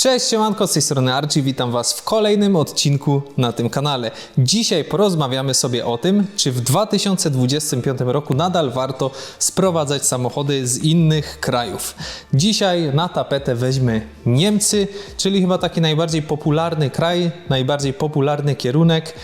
Cześć, siemanko, z tej strony Archie, witam Was w kolejnym odcinku na tym kanale. Dzisiaj porozmawiamy sobie o tym, czy w 2025 roku nadal warto sprowadzać samochody z innych krajów. Dzisiaj na tapetę weźmy Niemcy, czyli chyba taki najbardziej popularny kraj, najbardziej popularny kierunek,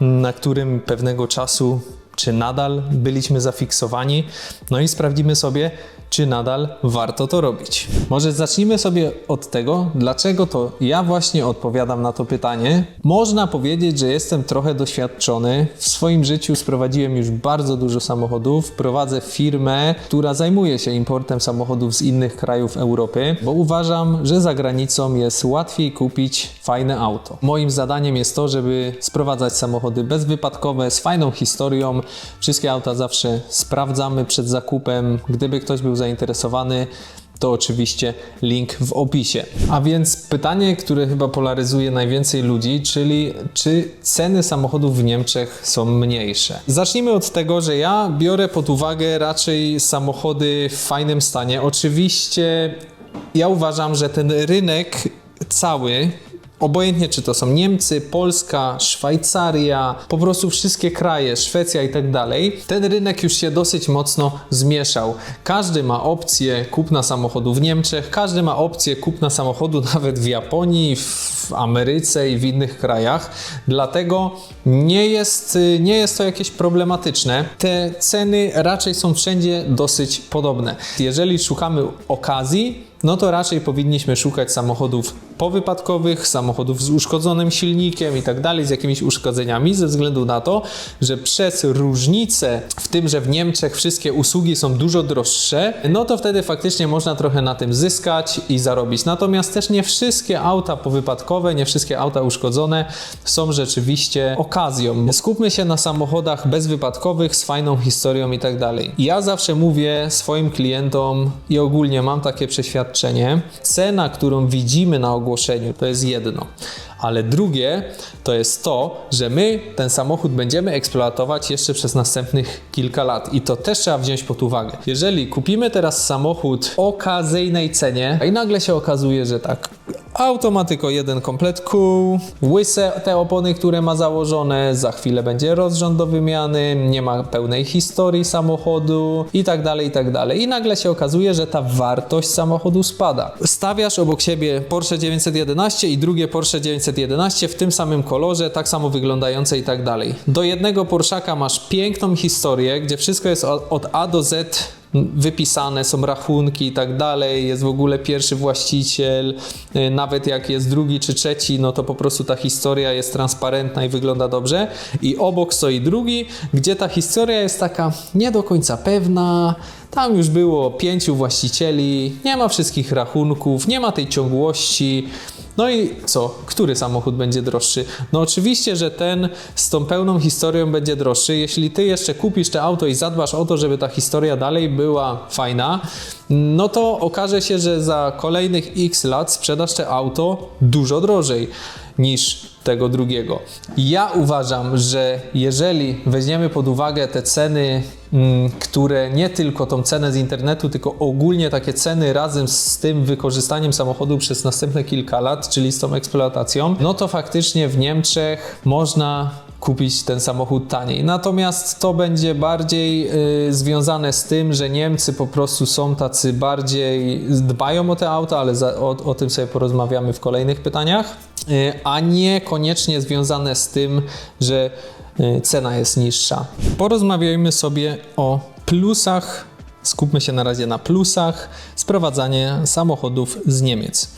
na którym pewnego czasu czy nadal byliśmy zafiksowani. No i sprawdzimy sobie, czy nadal warto to robić. Może zacznijmy sobie od tego, dlaczego to ja właśnie odpowiadam na to pytanie. Można powiedzieć, że jestem trochę doświadczony. W swoim życiu sprowadziłem już bardzo dużo samochodów. Prowadzę firmę, która zajmuje się importem samochodów z innych krajów Europy, bo uważam, że za granicą jest łatwiej kupić fajne auto. Moim zadaniem jest to, żeby sprowadzać samochody bezwypadkowe z fajną historią. Wszystkie auta zawsze sprawdzamy przed zakupem. Gdyby ktoś był zainteresowany, to oczywiście link w opisie. A więc pytanie, które chyba polaryzuje najwięcej ludzi, czyli czy ceny samochodów w Niemczech są mniejsze? Zacznijmy od tego, że ja biorę pod uwagę raczej samochody w fajnym stanie. Oczywiście ja uważam, że ten rynek cały Obojętnie, czy to są Niemcy, Polska, Szwajcaria, po prostu wszystkie kraje, Szwecja i tak dalej, ten rynek już się dosyć mocno zmieszał. Każdy ma opcję kupna samochodu w Niemczech, każdy ma opcję kupna samochodu nawet w Japonii, w Ameryce i w innych krajach. Dlatego nie jest, nie jest to jakieś problematyczne. Te ceny raczej są wszędzie dosyć podobne. Jeżeli szukamy okazji, no to raczej powinniśmy szukać samochodów powypadkowych, samochodów z uszkodzonym silnikiem i tak dalej, z jakimiś uszkodzeniami, ze względu na to, że przez różnicę w tym, że w Niemczech wszystkie usługi są dużo droższe, no to wtedy faktycznie można trochę na tym zyskać i zarobić. Natomiast też nie wszystkie auta powypadkowe, nie wszystkie auta uszkodzone są rzeczywiście okazją. Skupmy się na samochodach bezwypadkowych z fajną historią i tak dalej. Ja zawsze mówię swoim klientom i ogólnie mam takie przeświadczenie, cena, którą widzimy na ogłoszeniu, to jest jedno. Ale drugie to jest to, że my ten samochód będziemy eksploatować jeszcze przez następnych kilka lat i to też trzeba wziąć pod uwagę. Jeżeli kupimy teraz samochód w okazyjnej cenie i nagle się okazuje, że tak, auto ma tylko jeden komplet kół, łyse te opony, które ma założone, za chwilę będzie rozrząd do wymiany, nie ma pełnej historii samochodu i tak dalej, i tak dalej. I nagle się okazuje, że ta wartość samochodu spada. Stawiasz obok siebie Porsche 911 i drugie Porsche 911 w tym samym kolorze, tak samo wyglądające i tak dalej. Do jednego Porszaka masz piękną historię, gdzie wszystko jest od A do Z wypisane, są rachunki i tak dalej, jest w ogóle pierwszy właściciel, y, nawet jak jest drugi czy trzeci, no to po prostu ta historia jest transparentna i wygląda dobrze. I obok stoi drugi, gdzie ta historia jest taka nie do końca pewna, tam już było pięciu właścicieli, nie ma wszystkich rachunków, nie ma tej ciągłości. No i co? Który samochód będzie droższy? No oczywiście, że ten z tą pełną historią będzie droższy. Jeśli ty jeszcze kupisz te auto i zadbasz o to, żeby ta historia dalej była fajna, no to okaże się, że za kolejnych x lat sprzedasz te auto dużo drożej niż tego drugiego. Ja uważam, że jeżeli weźmiemy pod uwagę te ceny, mm, które nie tylko tą cenę z internetu, tylko ogólnie takie ceny razem z tym wykorzystaniem samochodu przez następne kilka lat, czyli z tą eksploatacją, no to faktycznie w Niemczech można kupić ten samochód taniej. Natomiast to będzie bardziej y, związane z tym, że Niemcy po prostu są tacy bardziej, dbają o te auta, ale za, o, o tym sobie porozmawiamy w kolejnych pytaniach, y, a niekoniecznie związane z tym, że y, cena jest niższa. Porozmawiajmy sobie o plusach skupmy się na razie na plusach sprowadzania samochodów z Niemiec.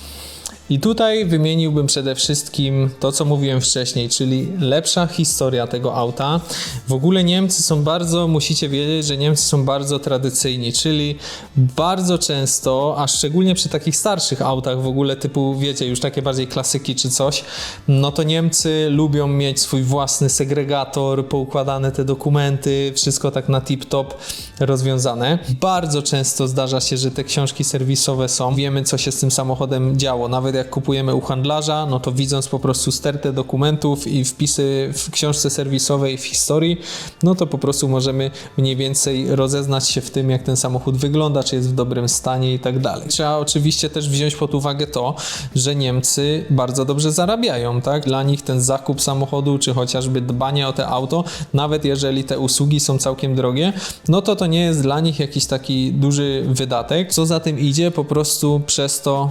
I tutaj wymieniłbym przede wszystkim to, co mówiłem wcześniej, czyli lepsza historia tego auta. W ogóle Niemcy są bardzo, musicie wiedzieć, że Niemcy są bardzo tradycyjni, czyli bardzo często, a szczególnie przy takich starszych autach w ogóle typu, wiecie, już takie bardziej klasyki czy coś, no to Niemcy lubią mieć swój własny segregator, poukładane te dokumenty, wszystko tak na tip-top rozwiązane. Bardzo często zdarza się, że te książki serwisowe są, wiemy co się z tym samochodem działo, nawet jak kupujemy u handlarza, no to widząc po prostu stertę dokumentów i wpisy w książce serwisowej w historii, no to po prostu możemy mniej więcej rozeznać się w tym, jak ten samochód wygląda, czy jest w dobrym stanie i tak dalej. Trzeba oczywiście też wziąć pod uwagę to, że Niemcy bardzo dobrze zarabiają, tak? Dla nich ten zakup samochodu, czy chociażby dbanie o te auto, nawet jeżeli te usługi są całkiem drogie, no to to nie jest dla nich jakiś taki duży wydatek. Co za tym idzie, po prostu przez to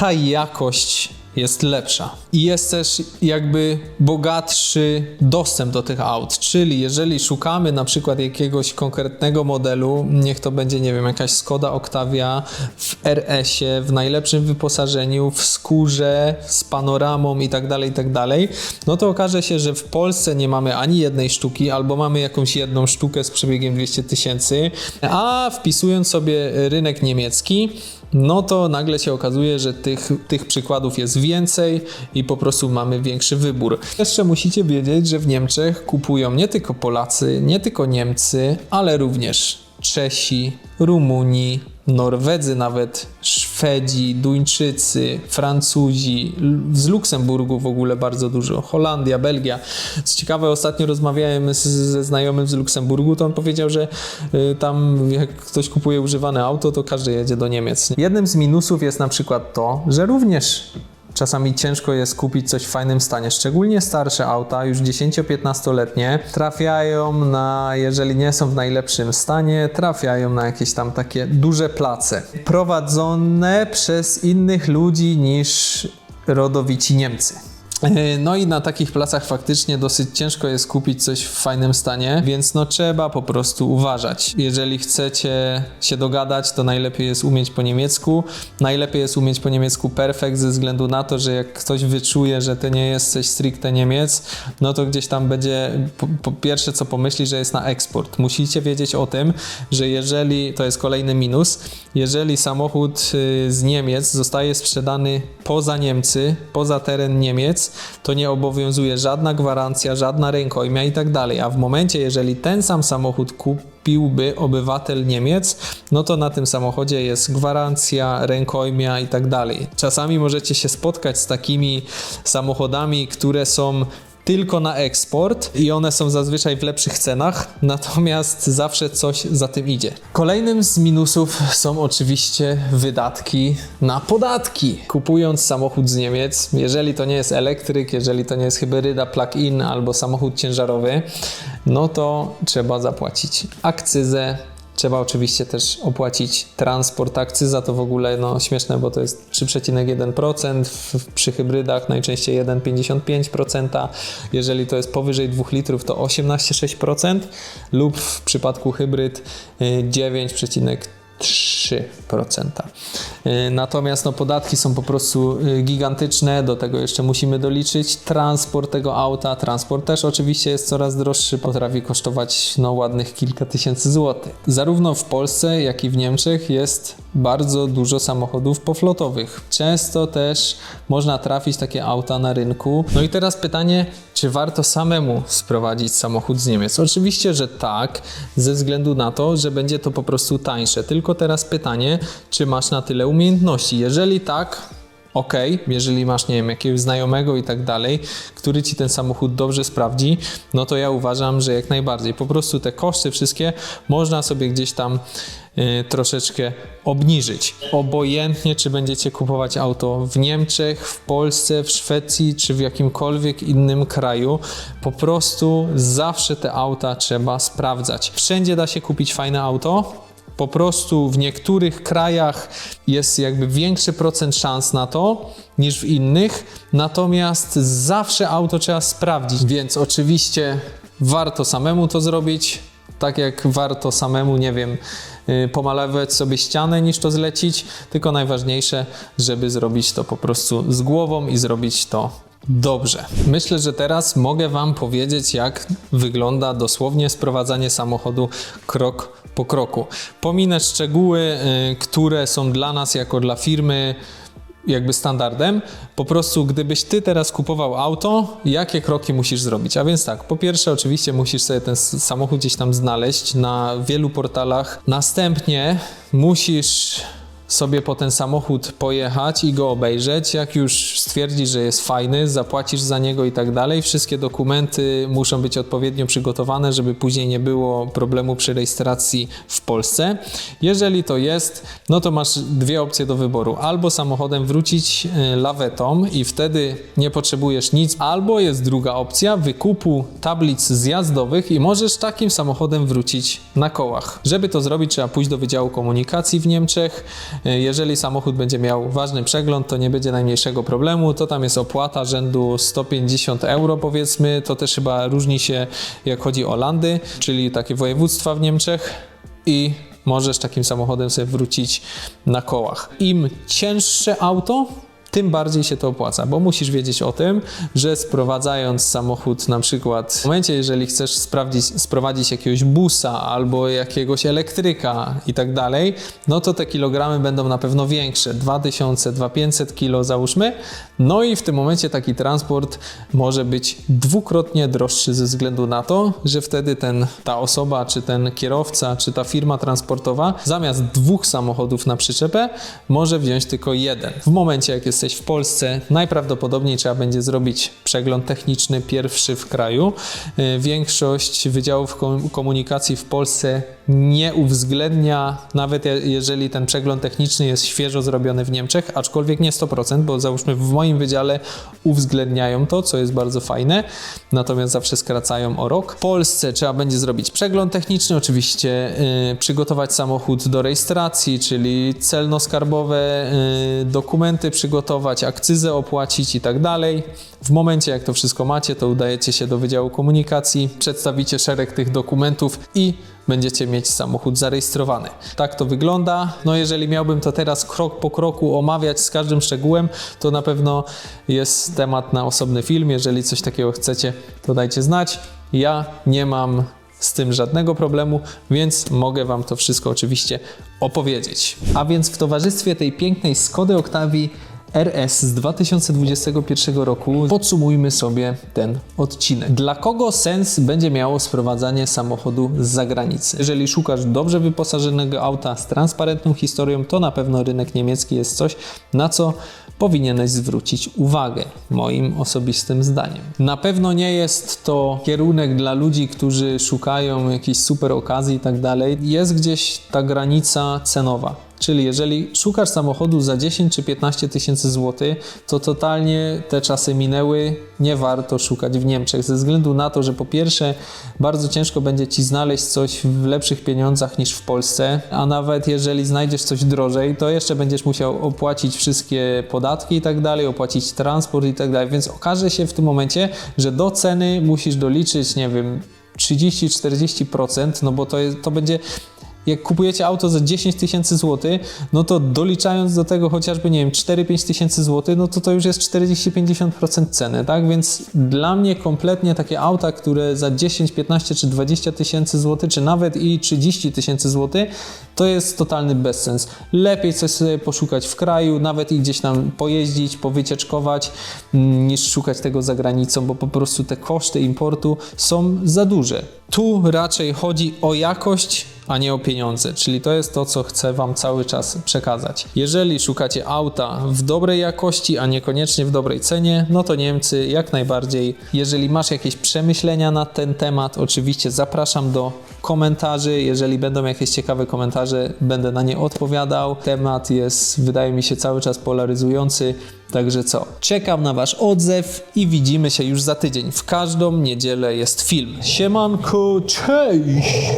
ta jakość jest lepsza. I jest też jakby bogatszy dostęp do tych aut. Czyli jeżeli szukamy na przykład jakiegoś konkretnego modelu, niech to będzie, nie wiem, jakaś Skoda Octavia w RS-ie, w najlepszym wyposażeniu, w skórze, z panoramą i tak dalej, i tak dalej, no to okaże się, że w Polsce nie mamy ani jednej sztuki, albo mamy jakąś jedną sztukę z przebiegiem 200 tysięcy, a wpisując sobie rynek niemiecki, no to nagle się okazuje, że tych, tych przykładów jest więcej i po prostu mamy większy wybór. Jeszcze musicie wiedzieć, że w Niemczech kupują nie tylko Polacy, nie tylko Niemcy, ale również Czesi, Rumuni, Norwedzy nawet, Szwedzi, Duńczycy, Francuzi, z Luksemburgu w ogóle bardzo dużo, Holandia, Belgia. Co ciekawe, ostatnio rozmawiałem z, ze znajomym z Luksemburgu, to on powiedział, że y, tam jak ktoś kupuje używane auto, to każdy jedzie do Niemiec. Jednym z minusów jest na przykład to, że również Czasami ciężko jest kupić coś w fajnym stanie, szczególnie starsze auta, już 10-15-letnie, trafiają na, jeżeli nie są w najlepszym stanie, trafiają na jakieś tam takie duże place. Prowadzone przez innych ludzi niż rodowici Niemcy. E, No i na takich placach faktycznie dosyć ciężko jest kupić coś w fajnym stanie, więc no trzeba po prostu uważać. Jeżeli chcecie się dogadać, to najlepiej jest umieć po niemiecku. Najlepiej jest umieć po niemiecku perfekt ze względu na to, że jak ktoś wyczuje, że ty nie jesteś stricte Niemiec, no to gdzieś tam będzie po, po pierwsze co pomyśli, że jest na eksport. Musicie wiedzieć o tym, że jeżeli, to jest kolejny minus, jeżeli samochód y, z Niemiec zostaje sprzedany poza Niemcy, poza teren Niemiec, to nie obowiązuje żadna gwarancja, żadna rękojmia i tak. A w momencie, jeżeli ten sam samochód kupiłby obywatel Niemiec, no to na tym samochodzie jest gwarancja, rękojmia i tak. Czasami możecie się spotkać z takimi samochodami, które są tylko na eksport i one są zazwyczaj w lepszych cenach, natomiast zawsze coś za tym idzie. Kolejnym z minusów są oczywiście wydatki na podatki. Kupując samochód z Niemiec, jeżeli to nie jest elektryk, jeżeli to nie jest hybryda plug-in albo samochód ciężarowy, no to trzeba zapłacić akcyzę, Trzeba oczywiście też opłacić transport. Akcyza to w ogóle no, śmieszne, bo to jest 3,1%, w, przy hybrydach najczęściej 1,55%. Jeżeli to jest powyżej 2 litrów, to 18,6% lub w przypadku hybryd y, 9,3%. Y, Natomiast no, podatki są po prostu y, gigantyczne, do tego jeszcze musimy doliczyć transport tego auta. Transport też oczywiście jest coraz droższy, potrafi kosztować no, ładnych kilka tysięcy złotych. Zarówno w Polsce, jak i w Niemczech jest bardzo dużo samochodów poflotowych. Często też można trafić takie auta na rynku. No i teraz pytanie, czy warto samemu sprowadzić samochód z Niemiec? Oczywiście, że tak, ze względu na to, że będzie to po prostu tańsze. Tylko teraz pytanie, czy masz na tyle umiejętności? Jeżeli tak, ok, jeżeli masz, nie wiem, jakiegoś znajomego i tak dalej, który ci ten samochód dobrze sprawdzi, no to ja uważam, że jak najbardziej. Po prostu te koszty wszystkie można sobie gdzieś tam y, troszeczkę obniżyć. Obojętnie, czy będziecie kupować auto w Niemczech, w Polsce, w Szwecji, czy w jakimkolwiek innym kraju, po prostu zawsze te auta trzeba sprawdzać. Wszędzie da się kupić fajne auto, po prostu w niektórych krajach jest jakby większy procent szans na to niż w innych, natomiast zawsze auto trzeba sprawdzić, więc oczywiście warto samemu to zrobić, tak jak warto samemu, nie wiem, y, pomalować sobie ścianę niż to zlecić, tylko najważniejsze, żeby zrobić to po prostu z głową i zrobić to Dobrze. Myślę, że teraz mogę Wam powiedzieć, jak wygląda dosłownie sprowadzanie samochodu krok po kroku. Pominę szczegóły, y, które są dla nas, jako dla firmy, jakby standardem. Po prostu, gdybyś ty teraz kupował auto, jakie kroki musisz zrobić? A więc tak, po pierwsze, oczywiście musisz sobie ten samochód gdzieś tam znaleźć na wielu portalach. Następnie musisz sobie po ten samochód pojechać i go obejrzeć. Jak już stwierdzisz, że jest fajny, zapłacisz za niego i tak dalej, wszystkie dokumenty muszą być odpowiednio przygotowane, żeby później nie było problemu przy rejestracji w Polsce. Jeżeli to jest, no to masz dwie opcje do wyboru. Albo samochodem wrócić y, lawetą i wtedy nie potrzebujesz nic, albo jest druga opcja wykupu tablic zjazdowych i możesz takim samochodem wrócić na kołach. Żeby to zrobić, trzeba pójść do Wydziału Komunikacji w Niemczech. Jeżeli samochód będzie miał ważny przegląd, to nie będzie najmniejszego problemu. To tam jest opłata rzędu 150 euro, powiedzmy. To też chyba różni się, jak chodzi o landy, czyli takie województwa w Niemczech. I możesz takim samochodem sobie wrócić na kołach. Im cięższe auto, tym bardziej się to opłaca, bo musisz wiedzieć o tym, że sprowadzając samochód na przykład w momencie, jeżeli chcesz sprawdzić, sprowadzić jakiegoś busa albo jakiegoś elektryka i tak dalej, no to te kilogramy będą na pewno większe, 2000, 2500 kilo załóżmy, no i w tym momencie taki transport może być dwukrotnie droższy ze względu na to, że wtedy ten, ta osoba, czy ten kierowca, czy ta firma transportowa zamiast dwóch samochodów na przyczepę może wziąć tylko jeden. W momencie, jak jesteś w Polsce, najprawdopodobniej trzeba będzie zrobić przegląd techniczny pierwszy w kraju. Yy, Większość wydziałów kom- komunikacji w Polsce nie uwzględnia, nawet je- jeżeli ten przegląd techniczny jest świeżo zrobiony w Niemczech, aczkolwiek nie 100%, bo załóżmy w moim wydziale uwzględniają to, co jest bardzo fajne, natomiast zawsze skracają o rok. W Polsce trzeba będzie zrobić przegląd techniczny, oczywiście yy, przygotować samochód do rejestracji, czyli celno-skarbowe yy, dokumenty przygotować, akcyzę opłacić i tak dalej. W momencie, jak to wszystko macie, to udajecie się do Wydziału Komunikacji, przedstawicie szereg tych dokumentów i będziecie mieć samochód zarejestrowany. Tak to wygląda. No jeżeli miałbym to teraz krok po kroku omawiać z każdym szczegółem, to na pewno jest temat na osobny film. Jeżeli coś takiego chcecie, to dajcie znać. Ja nie mam z tym żadnego problemu, więc mogę Wam to wszystko oczywiście opowiedzieć. A więc w towarzystwie tej pięknej Skody Octavii RS z 2021 roku podsumujmy sobie ten odcinek. Dla kogo sens będzie miało sprowadzanie samochodu z zagranicy? Jeżeli szukasz dobrze wyposażonego auta z transparentną historią, to na pewno rynek niemiecki jest coś, na co powinieneś zwrócić uwagę, moim osobistym zdaniem. Na pewno nie jest to kierunek dla ludzi, którzy szukają jakiejś super okazji i tak dalej. Jest gdzieś ta granica cenowa. Czyli jeżeli szukasz samochodu za 10 czy 15 tysięcy złotych, to totalnie te czasy minęły, nie warto szukać w Niemczech, ze względu na to, że po pierwsze bardzo ciężko będzie Ci znaleźć coś w lepszych pieniądzach niż w Polsce, a nawet jeżeli znajdziesz coś drożej, to jeszcze będziesz musiał opłacić wszystkie podatki i tak dalej, opłacić transport i tak dalej, więc okaże się w tym momencie, że do ceny musisz doliczyć, nie wiem, 30-40%, no bo to, jest, to będzie jak kupujecie auto za 10 tysięcy złotych, no to doliczając do tego chociażby, nie wiem, 4-5 tysięcy złotych, no to to już jest 40-50% ceny, tak? Więc dla mnie kompletnie takie auta, które za 10, 15 czy 20 tysięcy złotych, czy nawet i 30 tysięcy złotych, to jest totalny bezsens. Lepiej coś sobie poszukać w kraju, nawet i gdzieś tam pojeździć, powycieczkować, mm, niż szukać tego za granicą, bo po prostu te koszty importu są za duże. Tu raczej chodzi o jakość, a nie o pieniądze, czyli to jest to, co chcę Wam cały czas przekazać. Jeżeli szukacie auta w dobrej jakości, a niekoniecznie w dobrej cenie, no to Niemcy jak najbardziej. Jeżeli masz jakieś przemyślenia na ten temat, oczywiście zapraszam do komentarzy. Jeżeli będą jakieś ciekawe komentarze, będę na nie odpowiadał. Temat jest, wydaje mi się, cały czas polaryzujący. Także co? Czekam na Wasz odzew i widzimy się już za tydzień. W każdą niedzielę jest film. Siemanko, cześć!